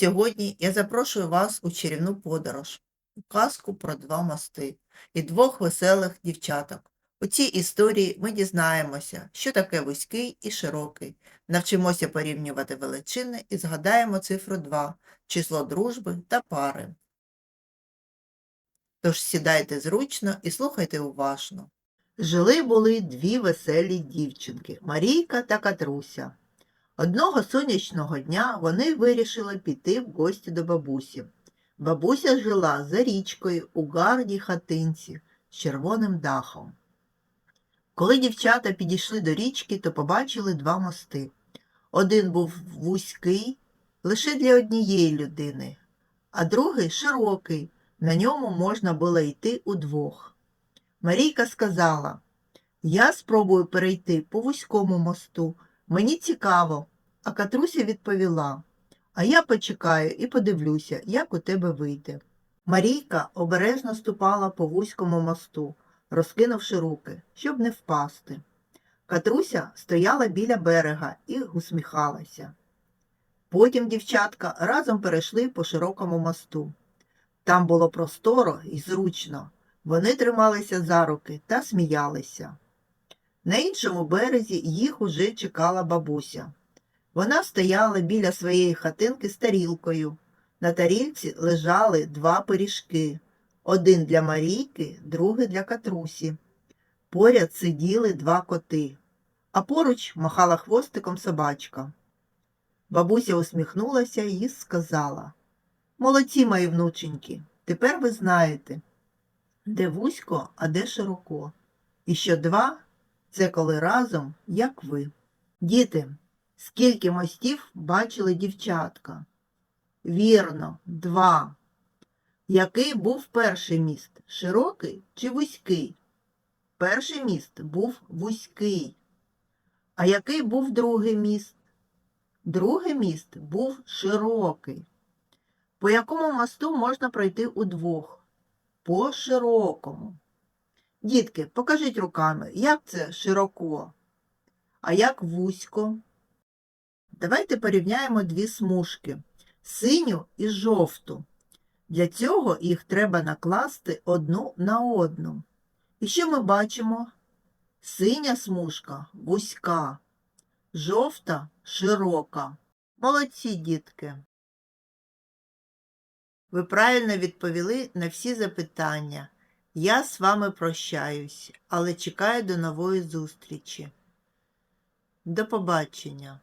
Сьогодні я запрошую вас у чарівну подорож, у казку про два мости і двох веселих дівчаток. У цій історії ми дізнаємося, що таке вузький і широкий, навчимося порівнювати величини і згадаємо цифру 2, число дружби та пари. Тож сідайте зручно і слухайте уважно. Жили були дві веселі дівчинки Марійка та Катруся. Одного сонячного дня вони вирішили піти в гості до бабусі. Бабуся жила за річкою у гарній хатинці з червоним дахом. Коли дівчата підійшли до річки, то побачили два мости. Один був вузький, лише для однієї людини, а другий широкий, на ньому можна було йти удвох. Марійка сказала, я спробую перейти по вузькому мосту, мені цікаво. А Катруся відповіла, а я почекаю і подивлюся, як у тебе вийде. Марійка обережно ступала по вузькому мосту, розкинувши руки, щоб не впасти. Катруся стояла біля берега і усміхалася. Потім дівчатка разом перейшли по широкому мосту. Там було просторо і зручно. Вони трималися за руки та сміялися. На іншому березі їх уже чекала бабуся. Вона стояла біля своєї хатинки з тарілкою. На тарілці лежали два пиріжки один для Марійки, другий для Катрусі. Поряд сиділи два коти, а поруч махала хвостиком собачка. Бабуся усміхнулася і сказала Молодці, мої внученьки, тепер ви знаєте, де вузько, а де широко. І що два це коли разом, як ви. Діти, Скільки мостів бачили дівчатка? Вірно, два. Який був перший міст? Широкий чи вузький? Перший міст був вузький. А який був другий міст? Другий міст був широкий. По якому мосту можна пройти удвох? По широкому. Дітки, покажіть руками, як це широко, а як вузько. Давайте порівняємо дві смужки синю і жовту. Для цього їх треба накласти одну на одну. І що ми бачимо? Синя смужка вузька, жовта широка. Молодці дітки. Ви правильно відповіли на всі запитання. Я з вами прощаюсь, але чекаю до нової зустрічі. До побачення!